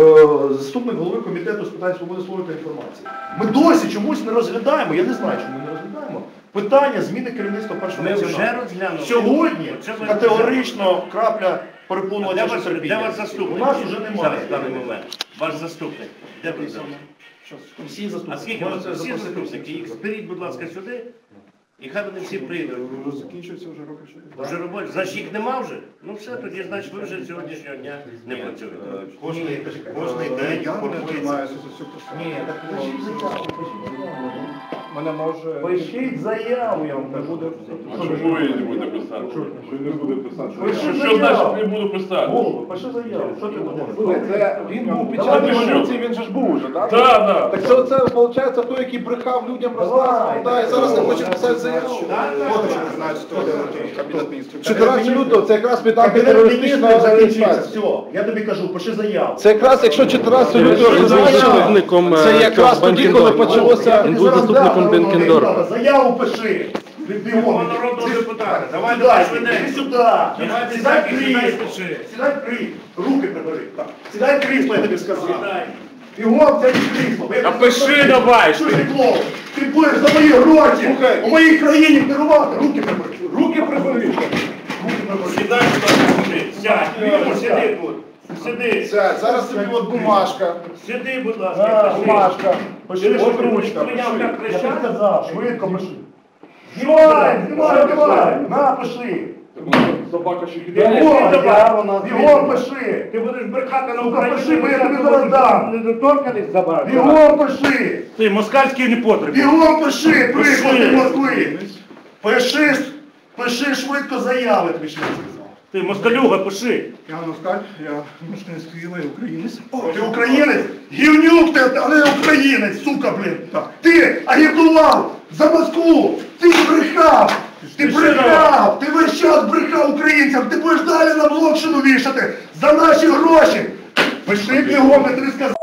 е, заступник голови комітету з питань свободи слова та інформації. Ми досі чомусь не розглядаємо, я не знаю, чому не розглядаємо, питання зміни керівництва першого Ми вже національного. розглянули. Сьогодні Оце ви- категорично крапля Де перепонувача ваш, де терпіння. ваш заступник? У нас вже немає. Зараз, в даний момент. Ваш заступник. Де ви зараз? Всі заступники. А скільки у вас Можете всі запросити заступники? всіх. Їх зберіть, будь ласка, сюди. І хай вони всі прийдуть. Закінчується вже роки що. Вже робочі. Значить їх нема вже? Ну все, тоді значить ви вже з сьогоднішнього дня не працюєте. Кожний, кожний день формується. Ні, так Мене може. Пишіть заяву, я вам кажу. А чому ви не будете писати? Ви не будете писати. Пиши Що значить не буду писати? Голову, пиши заяву. Що ти будеш? Це він був під час революції, він же ж був уже, так? Так, так. Так це, це виходить той, який брехав людям розказував, да, і зараз не хоче писати заяву. 14 лютого це якраз під Кабінет антитерористична організація. Все, я тобі кажу, пиши заяву. Це якраз якщо 14 лютого заступником, це е, якраз тоді, коли почалося. Він був заступником Бенкендорфа. Заяву пиши. Бігом. Народного депутата. Давай, давай, іди швиденько. сюди. Давай, Сідай в сідай, крісло. Сідай в крісло. Руки прибери. Так. Сідай в крісло, я тобі сказав. Бігом це крісло. А пиши давай. Що ти клоун? Ти будеш за мої гроші Слухай. у моїй країні керувати. Руки прибери. Руки прибери. Руки прибери. Сідай сюди, сюди. Сядь. Вімо, сиди тут. Сиди. Все, зараз тобі от бумажка. Сиди, будь А, ласка. пиши. Бумажка. Пиши, От от ручка. Прийняв пиши. Я тобі кричати. казав, швидко пиши. Знімай, знімай, знімай. На, пиши. Собака ще Бігом, я, бігом пиши. Ти будеш брехати на Сука, Україні. пиши, бо я тобі зараз дам. Недоторканість забрати. Бігом пиши. Ти москальський непотріб. Бігом пиши, приклади Пиши. Москви. Пиши, пиши швидко заяви, тобі ще не сказав. Ти москалюга, пиши. Я Москаль, я мешканець Києва і українець. О, ти українець? Гівнюк ти, але не українець, сука, блін. Ти агітував за Москву, ти брехав, ти брехав, ти весь час брехав українцям, ти будеш далі на блокшину вішати за наші гроші. Пиши бігом, я тобі сказав.